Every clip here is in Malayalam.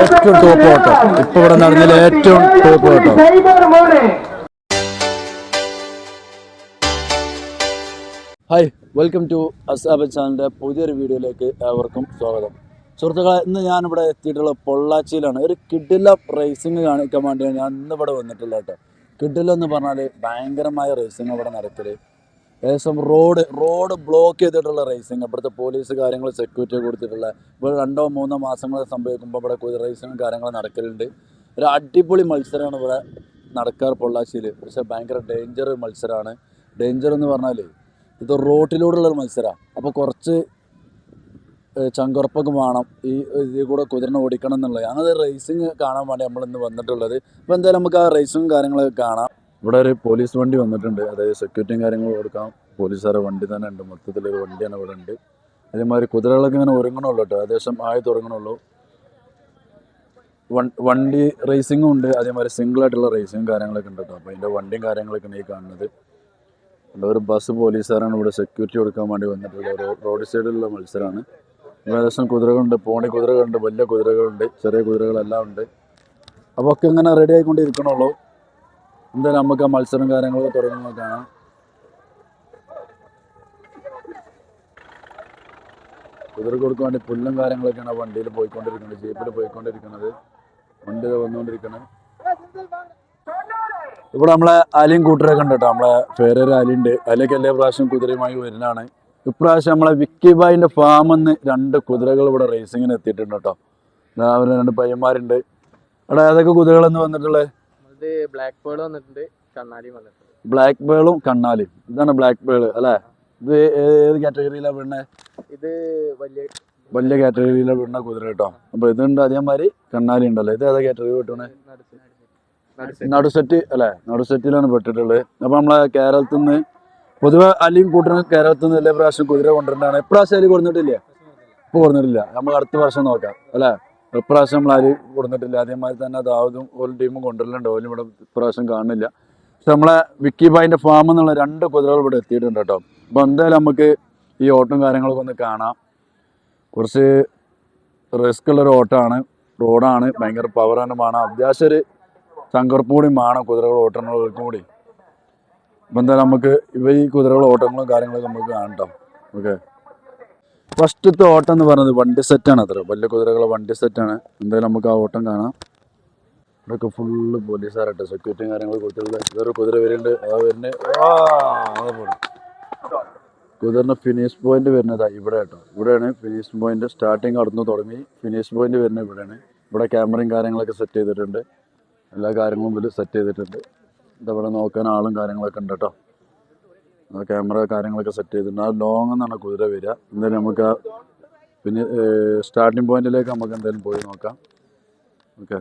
ഏറ്റവും ടോപ്പ് കേട്ടോ ഇപ്പൊ ഇവിടെ നടന്നില്ല ഏറ്റവും ടോപ്പ് കേട്ടോ ഹായ് വെൽക്കം ടു അസാബ് ചാനലിന്റെ പുതിയൊരു വീഡിയോയിലേക്ക് ഏവർക്കും സ്വാഗതം. സുഹൃത്തുക്കളെ ഇന്ന് ഞാനിവിടെ എത്തിയിട്ടുള്ള പൊള്ളാച്ചിയിലാണ്. ഒരു കിഡില റേസിംഗ് കാണിക്കാൻ വേണ്ടിയാണ് ഞാൻ ഇന്ന് ഇവിടെ വന്നിട്ടുള്ളത് കേട്ടോ. കിഡില എന്ന് പറഞ്ഞാൽ ഭയങ്കരമായ റേസിംഗ് ഇവിടെ നടക്കൽ. ഏകദേശം റോഡ് റോഡ് ബ്ലോക്ക് ചെയ്തിട്ടുള്ള റേസിംഗ് ഇവിടുത്തെ പോലീസ് കാര്യങ്ങൾ സെക്യൂരിറ്റി കൊടുത്തിട്ടുള്ള ഇവിടെ രണ്ടോ മൂന്നോ മാസങ്ങൾ സംഭവിക്കുമ്പോൾ ഇവിടെ റേസിംഗ് കാര്യങ്ങൾ നടക്കലുണ്ട്. ഒരു അടിപൊളി മത്സരമാണ് ഇവിടെ നടക്കാറ് പൊള്ളാച്ചിയിൽ പക്ഷേ ഭയങ്കര ഡേഞ്ചർ മത്സരമാണ് ഡേഞ്ചർ എന്ന് പറഞ്ഞാൽ ഇത് റോട്ടിലൂടെയുള്ള മത്സരമാണ് അപ്പോൾ കുറച്ച് ചങ്കുറപ്പൊക്കെ വേണം. ഈ ഇതിൽ കൂടെ കുതിരനെ ഓടിക്കണം എന്നുള്ളത്. അങ്ങനെ റേസിങ് കാണാൻ വേണ്ടി നമ്മൾ ഇന്ന് വന്നിട്ടുള്ളത്. അപ്പോൾ എന്തായാലും നമുക്ക് ആ റേസും കാര്യങ്ങളൊക്കെ കാണാം. ഇവിടെ ഒരു പോലീസ് വണ്ടി വന്നിട്ടുണ്ട്. അതായത് സെക്യൂരിറ്റിയും കാര്യങ്ങളും കൊടുക്കാം. പോലീസുകാരുടെ വണ്ടി തന്നെ ഉണ്ട്. മൊത്തത്തിലൊരു വണ്ടിയാണ് ഇവിടെ ഉണ്ട്. അതേമാതിരി കുതിരകളൊക്കെ ഇങ്ങനെ ഒരുങ്ങണുള്ളൂ കേട്ടോ. ഏകദേശം ആയി തുടങ്ങണുള്ളൂ. വണ്ടി റേസിങ്ങും ഉണ്ട്. അതേമാതിരി സിംഗിൾ ആയിട്ടുള്ള റേസിങ്ങും കാര്യങ്ങളൊക്കെ ഉണ്ട് കേട്ടോ. അപ്പോൾ അതിന്റെ വണ്ടിയും കാര്യങ്ങളൊക്കെ ഈ കാണുന്നത്. ഒരു ബസ് പോലീസുകാരാണ് ഇവിടെ സെക്യൂരിറ്റി കൊടുക്കാൻ വേണ്ടി വന്നിട്ടുള്ളത്. ഒരു റോഡ് സൈഡിലുള്ള മത്സരമാണ് ഏകദേശം കുതിരകളുണ്ട് പോണി കുതിരകളുണ്ട് വലിയ കുതിരകളുണ്ട് ചെറിയ കുതിരകളെല്ലാം ഉണ്ട്. അപ്പോൾ ഒക്കെ ഇങ്ങനെ റെഡി ആയിക്കൊണ്ടിരിക്കണുള്ളൂ എന്തായാലും നമുക്ക് ആ മത്സരം കാര്യങ്ങളൊക്കെ തുടങ്ങുന്നത് കാണാം. കുതിരകൾക്ക് വേണ്ടി പുല്ലും കാര്യങ്ങളൊക്കെയാണ് വണ്ടിയിൽ പോയിക്കൊണ്ടിരിക്കുന്നത് ജീപ്പിൽ പോയിക്കൊണ്ടിരിക്കുന്നത് വണ്ടി വന്നുകൊണ്ടിരിക്കുന്നത്. ഇവിടെ നമ്മളെ അലിയും കൂട്ടരൊക്കെ ഉണ്ട് കേട്ടോ നമ്മളെ ഫേരൊരു അലിയുണ്ട്. അലിയൊക്കെ എല്ലാ പ്രാവശ്യം കുതിരയുമായി വരുന്നതാണ്. ഇപ്രാവശ്യം നമ്മളെ വിക്കി ബായിന്റെ ഫാമെന്ന് രണ്ട് കുതിരകൾ ഇവിടെ റേസിങ്ങിന് എത്തിയിട്ടുണ്ട് കേട്ടോ. അവർ രണ്ട് പയ്യന്മാരുണ്ട്. എടാ ഏതൊക്കെ കുതിരകളെന്ന് വന്നിട്ടുള്ളത് ബ്ലാക്ക് വന്നിട്ടുണ്ട് കണ്ണാലിയും വന്നിട്ടുണ്ട്. ബ്ലാക്ക് ബേളും കണ്ണാലിയും ഇതാണ് ബ്ലാക്ക് ബേൾ അല്ലേ? ഇത് ഏത് കാറ്റഗറിയിലാണ് വീണേ ഇത് വലിയ വലിയ കാറ്റഗറിയിലാണ് വീണ കുതിര കേട്ടോ. അപ്പൊ ഇതുണ്ട് അതേമാതിരി കണ്ണാലി ഉണ്ടല്ലോ. ഇത് ഏതാ കാറ്റഗറി നടുസ്. നടുസെറ്റ് അല്ലേ? നടുസെറ്റിലാണ് പെട്ടിട്ടുള്ളത്. അപ്പൊ നമ്മളെ കേരളത്തിൽ നിന്ന് പൊതുവെ അലിയും കൂട്ടനും കേരളത്തിൽ നിന്ന് എല്ലാ പ്രാവശ്യം കുതിര കൊണ്ടുവരുന്നതാണ്. ഇപ്രാവശ്യം അലി കൊടുന്നിട്ടില്ല ഇപ്പൊ കൊടുത്തിട്ടില്ല നമുക്ക് അടുത്ത വർഷം നോക്കാം അല്ലെ? ഇപ്രാവശ്യം നമ്മൾ അലി കൊടുത്തിട്ടില്ല അതേമാതിരി തന്നെ ദാവതും ഓരോ ടീമും കൊണ്ടുവരലുണ്ട്. ഓലും ഇവിടെ ഇപ്രാവശ്യം കാണുന്നില്ല. പക്ഷെ നമ്മളെ വിക്കി ബായിന്റെ ഫാം എന്നുള്ള രണ്ട് കുതിരകൾ ഇവിടെ എത്തിയിട്ടുണ്ട് കേട്ടോ. അപ്പൊ എന്തായാലും നമുക്ക് ഈ ഓട്ടം കാര്യങ്ങളൊക്കെ ഒന്ന് കാണാം. കുറച്ച് റിസ്ക് ഉള്ള ഒരു ഓട്ടമാണ്. റോഡാണ് ഭയങ്കര പവറാണ് വേണം അത്യാവശ്യം ഒരു ശങ്കർപ്പൂടി വേണം കുതിരകൾ ഓട്ടങ്ങൾക്കും കൂടി. അപ്പം എന്തായാലും നമുക്ക് ഇവ ഈ കുതിരകളും ഓട്ടങ്ങളും കാര്യങ്ങളൊക്കെ നമുക്ക് കാണട്ടോ ഓക്കെ. ഫസ്റ്റത്തെ ഓട്ടം എന്ന് പറയുന്നത് വണ്ടി സെറ്റാണ് അത്ര. വലിയ കുതിരകളെ വണ്ടി സെറ്റാണ് എന്തായാലും നമുക്ക് ആ ഓട്ടം കാണാം. ഇവിടെയൊക്കെ ഫുള്ള് പോലീസുകാരട്ടെ സെക്യൂരിറ്റിയും കാര്യങ്ങളും കൊടുത്തിട്ടുള്ള ഇതൊരു കുതിര വരുന്നുണ്ട്. ആ വരുന്നത് കുതിരന്റെ ഫിനിഷ് പോയിന്റ് വരുന്നത് ഇവിടെ കേട്ടോ ഇവിടെയാണ് ഫിനിഷ് പോയിന്റ് സ്റ്റാർട്ടിങ് അടുത്ത് തുടങ്ങി. ഫിനിഷ് പോയിന്റ് വരുന്നത് ഇവിടെയാണ്. ഇവിടെ ക്യാമറയും കാര്യങ്ങളൊക്കെ സെറ്റ് ചെയ്തിട്ടുണ്ട്. എല്ലാ കാര്യങ്ങളും ഇതിൽ സെറ്റ് ചെയ്തിട്ടുണ്ട്. ഇതവിടെ നോക്കാൻ ആളും കാര്യങ്ങളൊക്കെ ഉണ്ട് കേട്ടോ. ക്യാമറ കാര്യങ്ങളൊക്കെ സെറ്റ് ചെയ്തിട്ടുണ്ട്. ആ ലോങ് എന്നാണ് കുതിര വരിക. എന്തായാലും നമുക്ക് ആ പിന്നെ സ്റ്റാർട്ടിംഗ് പോയിന്റിലേക്ക് നമുക്ക് എന്തായാലും പോയി നോക്കാം. ഓക്കെ.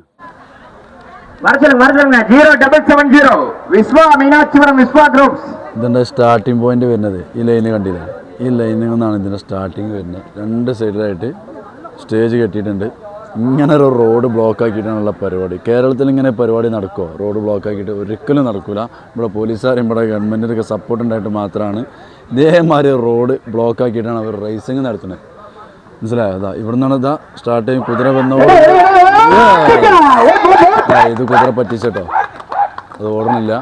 ഇതിന്റെ സ്റ്റാർട്ടിംഗ് പോയിന്റ് വരുന്നത് ഈ ലൈന് കണ്ടില്ല? ഈ ലൈനിൽ നിന്നാണ് ഇതിന്റെ സ്റ്റാർട്ടിംഗ് വരുന്നത്. രണ്ട് സൈഡിലായിട്ട് സ്റ്റേജ് കെട്ടിയിട്ടുണ്ട്. ഇങ്ങനെ ഒരു റോഡ് ബ്ലോക്ക് ആക്കിയിട്ടാണുള്ള പരിപാടി. കേരളത്തിൽ ഇങ്ങനെ പരിപാടി നടക്കുമോ റോഡ് ബ്ലോക്ക് ആക്കിയിട്ട് ഒരിക്കലും നടക്കില്ല ഇവിടെ പോലീസുകാരും ഇവിടെ ഗവൺമെന്റിനൊക്കെ സപ്പോർട്ട് ഉണ്ടായിട്ട് മാത്രമാണ് ഇതേമാതിരി റോഡ് ബ്ലോക്ക് ആക്കിയിട്ടാണ് അവർ റേസിങ് നടത്തുന്നത് മനസ്സിലായോ? അതാ ഇവിടെ നിന്നാണ് ഇതാ സ്റ്റാർട്ട് ചെയ്യും. കുതിര ഇത് കുതിര പറ്റിച്ചട്ടോ. അത് ഓടുന്നില്ല.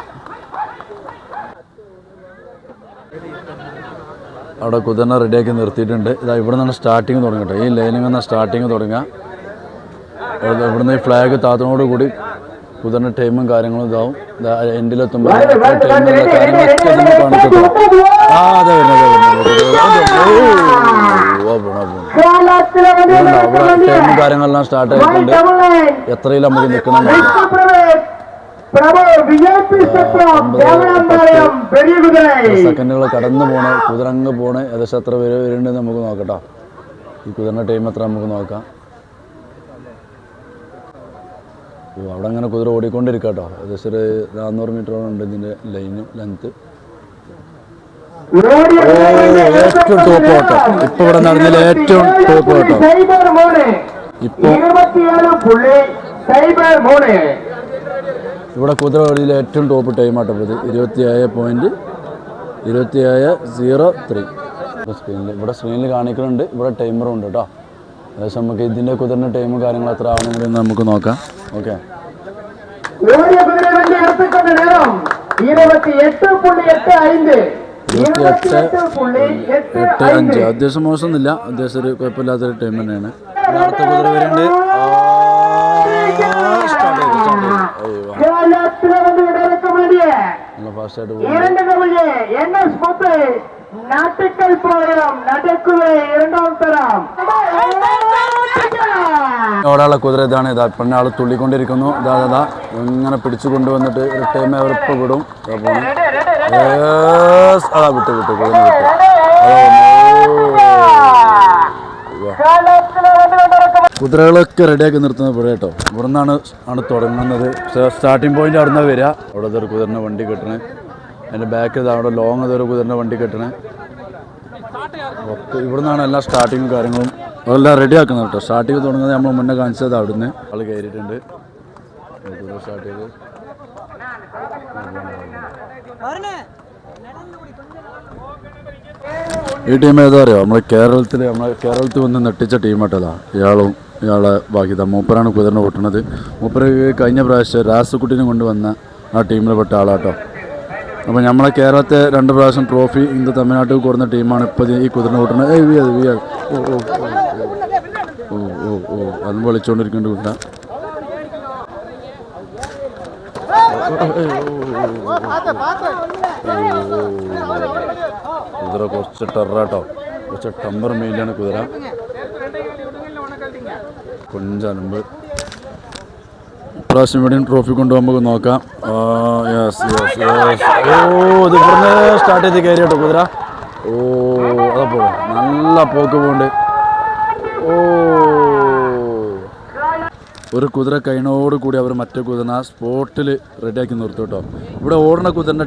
അവിടെ കുതിരനെ റെഡിയാക്കി നിർത്തിയിട്ടുണ്ട്. ഇതാ ഇവിടെ നിന്നാണ് സ്റ്റാർട്ടിങ് തുടങ്ങട്ടെ ഈ ലൈനിൽ നിന്നാണ് സ്റ്റാർട്ടിങ് തുടങ്ങുക. ഇവിടുന്ന് ഈ ഫ്ലാഗ് താത്തനോട് കൂടി കുതിരന്റെ ടൈമും കാര്യങ്ങളും ഇതാവും. എൻഡിലെത്തുമ്പോഴും കാര്യങ്ങളെല്ലാം സ്റ്റാർട്ട് ആയിട്ടുണ്ട്. എത്രയിൽ നമുക്ക് നിൽക്കണം. സെക്കൻഡുകൾ കടന്നു പോണേ കുതിരങ്ങ് പോണേ. ഏകദേശം എത്ര പേര് വരുന്നുണ്ടെന്ന് നമുക്ക് നോക്കട്ടോ ഈ കുതിരന്റെ ടൈം എത്ര നമുക്ക് നോക്കാം. അപ്പോൾ അവിടെ അങ്ങനെ കുതിര ഓടിക്കൊണ്ടിരിക്കുക കേട്ടോ ഏകദേശം ഒരു നാന്നൂറ് മീറ്ററോളം ഉണ്ട് ഇതിന്റെ ലൈനും ലെങ്ത്ത് ഏറ്റവും ടോപ്പ് ഓട്ടം ഇപ്പൊ ഇവിടെ നടന്നതിൽ ഏറ്റവും ടോപ്പ് ഓട്ടം ഇപ്പൊ ഇവിടെ കുതിര ഓടിയിൽ ഏറ്റവും ടോപ്പ് ടൈം ആട്ടം ഇത്. ഇരുപത്തിയേഴ് പോയിന്റ് ഇരുപത്തിയേഴ് സീറോ ത്രീ സ്ക്രീനിൽ ഇവിടെ സ്ക്രീനിൽ കാണിക്കുന്നുണ്ട് ഇവിടെ ടൈമറും ഉണ്ട് കേട്ടോ ഏകദേശം നമുക്ക് ഇതിന്റെ കുതിരന്റെ ടൈമും കാര്യങ്ങളും എത്ര ആവണമെങ്കിലും നമുക്ക് നോക്കാം. ഓക്കെ എട്ട് അഞ്ച്. അത്യാവശ്യം മോശമൊന്നുമില്ല. അത്യാവശ്യം ഒരു കുഴപ്പമില്ലാത്തൊരു ടൈം തന്നെയാണ്. അടുത്ത കുതിര വരുന്നുണ്ട്. നല്ല ഫാസ്റ്റായിട്ട് പോകും இரண்டு கவிழே என்ன ஸ்மூத்து நாட்டுக்கள் போராடம் நடக்குவே இரண்டாம் தரம் ഒരാളെ കുതിര ഇതാണ് ഇതാ പെണ്ണ ആൾ തുള്ളിക്കൊണ്ടിരിക്കുന്നു ഇതാ ഇതാ, ഇതാ ഇങ്ങനെ പിടിച്ചു കൊണ്ടുവന്നിട്ട് ഒരു ടൈം അവർ ഇപ്പൊ വിടും ഇതാ പോണു. Yes. അതാ വിട്ടു വിട്ടു കുതിര വിട്ടു சேலத்துல வந்து கொண்டிருக்கும் കുതിരകളൊക്കെ റെഡിയാക്കി നിർത്തുന്നത് ഇവിടെ കേട്ടോ ഇവിടെ നിന്നാണ് ആണ് തുടങ്ങുന്നത് സ്റ്റാർട്ടിംഗ് പോയിന്റ് അവിടെ നിന്ന് വരിക അവിടെ ഒരു കുതിരനെ വണ്ടി കെട്ടണേ അതിന്റെ ബാക്കിൽ അവിടെ ലോങ് ഒരു കുതിരന്റെ വണ്ടി കെട്ടണേ. ഒക്കെ ഇവിടെ നിന്നാണ് എല്ലാ സ്റ്റാർട്ടിങ്ങും കാര്യങ്ങളും അതെല്ലാം റെഡി ആക്കുന്നത് കേട്ടോ. സ്റ്റാർട്ടിങ് തുടങ്ങുന്നത് നമ്മൾ മുന്നേ കാണിച്ചത് അവിടുന്ന്. ആൾ കയറിയിട്ടുണ്ട്. സ്റ്റാർട്ട് ചെയ്ത്. ഈ ടീം ഏതാ അറിയോ? നമ്മളെ കേരളത്തിൽ നമ്മളെ കേരളത്തിൽ വന്ന് നെട്ടിച്ച ടീം ടീമാട്ടതാ ഇയാളും ഇയാളെ ബാക്കിത മൂപ്പരാണ് കുതിരനെ ഓട്ടുന്നത് മൂപ്പര് കഴിഞ്ഞ പ്രാവശ്യം രാസക്കുട്ടിനെ കൊണ്ടുവന്ന ആ ടീമിൽ പെട്ട ആളാട്ടോ. അപ്പോൾ നമ്മളെ കേരളത്തെ രണ്ട് പ്രാവശ്യം ട്രോഫി ഇന്ന് തമിഴ്നാട്ടിൽ കൊടുന്ന ടീമാണ് ഇപ്പോൾ ഈ കുതിരനെ കൂട്ടുന്നത് ഏയ് വി അത് ഓ ഓ ഓ. ഓ ഓ അതും വിളിച്ചുകൊണ്ടിരിക്കേണ്ട കുതിര കുതിര കുറച്ച് ടെറാട്ടോ കുറച്ച് ടമ്പർ മെയിലാണ് കുതിര. കൊഞ്ചലുമ്പ് ഇപ്രാവശ്യം ഇവിടെയും ട്രോഫി കൊണ്ട് നമുക്ക് നോക്കാം. യെസ് യെസ് യെസ് ഓ ഇത് ഇവിടുന്ന് സ്റ്റാർട്ട് ചെയ്ത് കയറി കേട്ടോ കുതിര. ഓ അതാ പോകണം നല്ല പോക്ക് പോണ്ട്. ഓ. ഒരു കുതിര കഴിഞ്ഞോട് കൂടി അവർ മറ്റേ കുതിരനെ സ്പോട്ടിൽ റെഡിയാക്കി നിർത്തും കേട്ടോ. ഇവിടെ ഓടുന്ന കുതിരന്റെ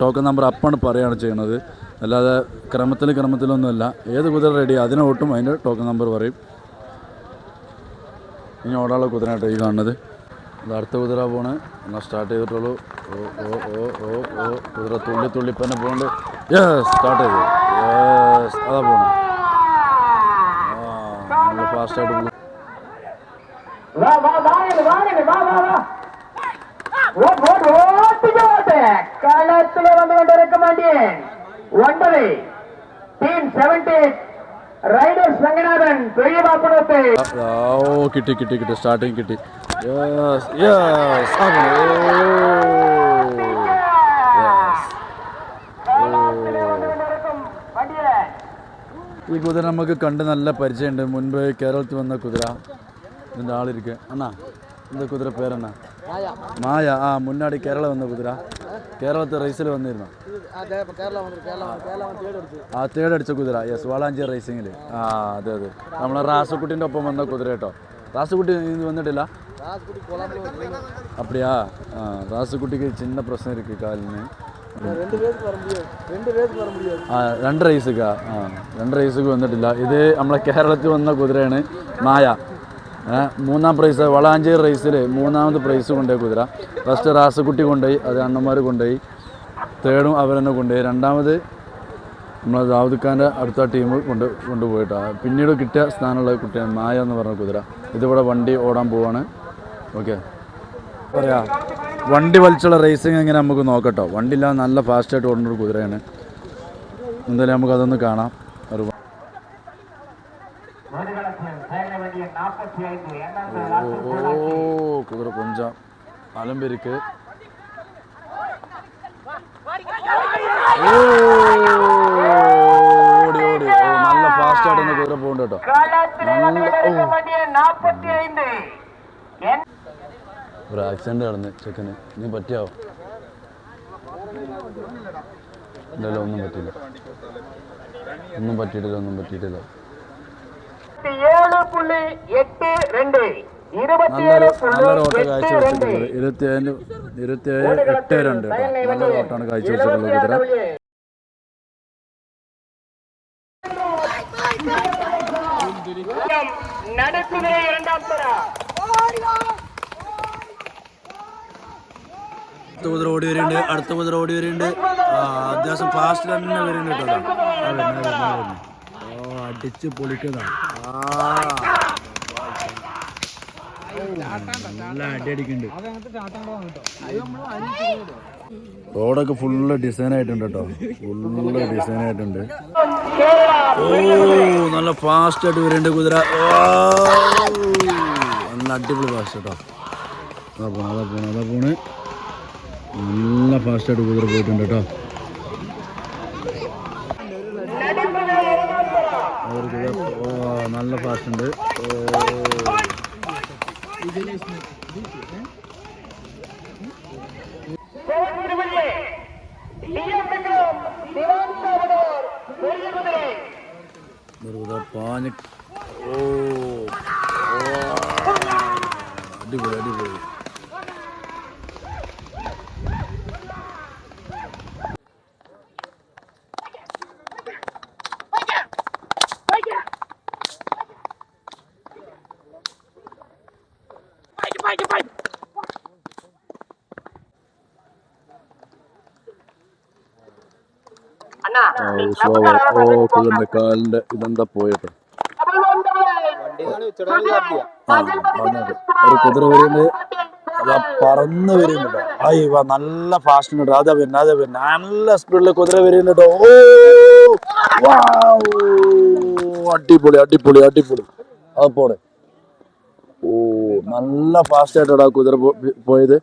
ടോക്കൺ നമ്പർ അപ്പാണ് പറയുകയാണ് ചെയ്യുന്നത് അല്ലാതെ ക്രമത്തിൽ ക്രമത്തിലൊന്നുമല്ല. ഏത് കുതിര റെഡി അതിനെ ഓട്ടും അതിന്റെ ടോക്കൺ നമ്പർ പറയും. ഇനി ഓടാനുള്ള കുതിരനായിട്ട് ഈ കാണുന്നത്. അടുത്ത കുതിര പോണ് എന്നാൽ സ്റ്റാർട്ട് ചെയ്തിട്ടുള്ളൂ. ഓ ഓ ഓ ഓ കുതിര തുള്ളി തുള്ളി തന്നെ പോകണ്ട് യെസ് സ്റ്റാർട്ട് ചെയ്തു. യെസ് അതാ പോണ്. നമ്മൾ ഫാസ്റ്റായിട്ട് പോകും കളത്തിൽ വന്നുകൊണ്ടിരിക്കും വേണ്ടിയേ ഒൻപത്. ടീം സെവന്റി റൈഡേഴ്സ് രംഗനാഥൻ പെരിയ ബാപ്പുറത്തെ ഓ കിട്ടി കിട്ടി കിട്ടി. സ്റ്റാർട്ടിങ് കിട്ടി. യെസ് yes, I'm യെസ് വണ്ടിയിലെ ഈ കുതിര നമുക്ക് കണ്ട് നല്ല പരിചയമുണ്ട്. മുൻപ് കേരളത്തിൽ വന്ന കുതിര. ഇതിന്റെ ആളിരിക്കുക അണ്ണാ. എന്താ കുതിര പേരെന്നാ മായ. ആ മുന്നാടി കേരള വന്ന കുതിര. കേരളത്തിൽ റേസിൽ വന്നിരുന്നു? ആ തേർഡ് അടിച്ച. കുതിര. യെസ് വാളാഞ്ചി റേസിങ്ങിൽ ആ അതെ അതെ. നമ്മളെ റാസക്കുട്ടിന്റെ ഒപ്പം വന്ന കുതിര കേട്ടോ. റാസക്കുട്ടി ഇന്ന് വന്നിട്ടില്ല. அப்படியா? ராசுக்குட்டிக்கு சின்ன பிரச்சனை இருக்குது காலின்னு രണ്ട് റേസൊക്കെ ആ രണ്ട് റൈസുക്ക് വന്നിട്ടില്ല ഇത് നമ്മളെ കേരളത്തിൽ വന്ന കുതിരയാണ് മായ മൂന്നാം പ്രൈസ് വളാഞ്ചേരി റേസിൽ മൂന്നാമത് പ്രൈസ് കൊണ്ടുപോയി കുതിര ഫസ്റ്റ് റാസക്കുട്ടി കൊണ്ടുപോയി അത് അണ്ണന്മാർ കൊണ്ടുപോയി തേർഡും അവർ തന്നെ കൊണ്ടുപോയി രണ്ടാമത് നമ്മളെ ദാവൂദ്ഖാന്റെ അടുത്ത ടീം കൊണ്ട് കൊണ്ടുപോയിട്ടാണ് പിന്നീട് കിട്ടിയ സ്ഥാനമുള്ള കുട്ടിയാണ് മായ എന്ന് പറഞ്ഞ കുതിര. ഇതിവിടെ വണ്ടി ഓടാൻ പോവാണ്. ഓക്കെ പറയാ. വണ്ടി വലിച്ചുള്ള റേസിങ് എങ്ങനെ നമുക്ക് നോക്കട്ടോ? വണ്ടി ഇല്ലാതെ നല്ല ഫാസ്റ്റായിട്ട് ഓടുന്ന ഒരു കുതിരയാണ്. എന്തായാലും നമുക്ക് അതൊന്ന് കാണാം. ഒരു ഓ കുതിര കൊഞ്ച ഓടി ഓടി. നല്ല ഫാസ്റ്റായിട്ട് കുതിര പോകുന്നുണ്ട് കേട്ടോ ഒരു ആക്സിഡന്റ് നടന്ന് ചെക്കന്. ഇനി പറ്റിയാവോ? ഇല്ലല്ലോ ഒന്നും പറ്റില്ല ഒന്നും പറ്റിയിട്ടില്ല ഒന്നും പറ്റിയിട്ടില്ല. നല്ലൊരു കാഴ്ച വെച്ചിട്ടുള്ളത് രണ്ടാം തര അടുത്ത മുതൽ ഓടി വരുന്നുണ്ട് അടുത്ത മുതൽ ഓടി വരുന്നുണ്ട് അത്യാവശ്യം ഫാസ്റ്റ് തന്നെ വരുന്നുണ്ട് കേട്ടോ. ഓ അടിച്ച് പൊളിക്കുന്നതാണ് നല്ല അടി റോഡൊക്കെ ഫുള്ള് ഡിസൈൻ ആയിട്ടുണ്ട് കേട്ടോ. ഫുള്ള് ഡിസൈൻ ആയിട്ടുണ്ട്. ഓ നല്ല ഫാസ്റ്റ് ആയിട്ട് വരുന്നുണ്ട് കുതിര. നല്ല അടിപൊളി ഫാസ്റ്റ് കേട്ടോ. അതാ പോണ അതാ പോണ അതാ പോണ്. നല്ല ഫാസ്റ്റായിട്ട് കുതിര പോയിട്ടുണ്ട് കേട്ടോ. നല്ല ഫാസ്റ്റ് ഉണ്ട്. പാഞ്ഞ്. ഓ. അടിപൊളി അടിപൊളി ആ, ഉത്സവം. ഓ കാലിന്റെ ഇതെന്താ പോയിട്ട് ഒരു കുതിര പറന്ന് വരുന്നുണ്ട് അയ്യ നല്ല ഫാസ്റ്റ് അതെ അതാ അതെ വരുന്നത് നല്ല സ്പീഡിൽ കുതിര വരുന്നുണ്ട് ഓ. അടിപൊളി അടിപൊളി അടിപൊളി. അത് പോണേ. ഓ നല്ല ഫാസ്റ്റ് ആയിട്ടാണ് ആ കുതിര പോയത്.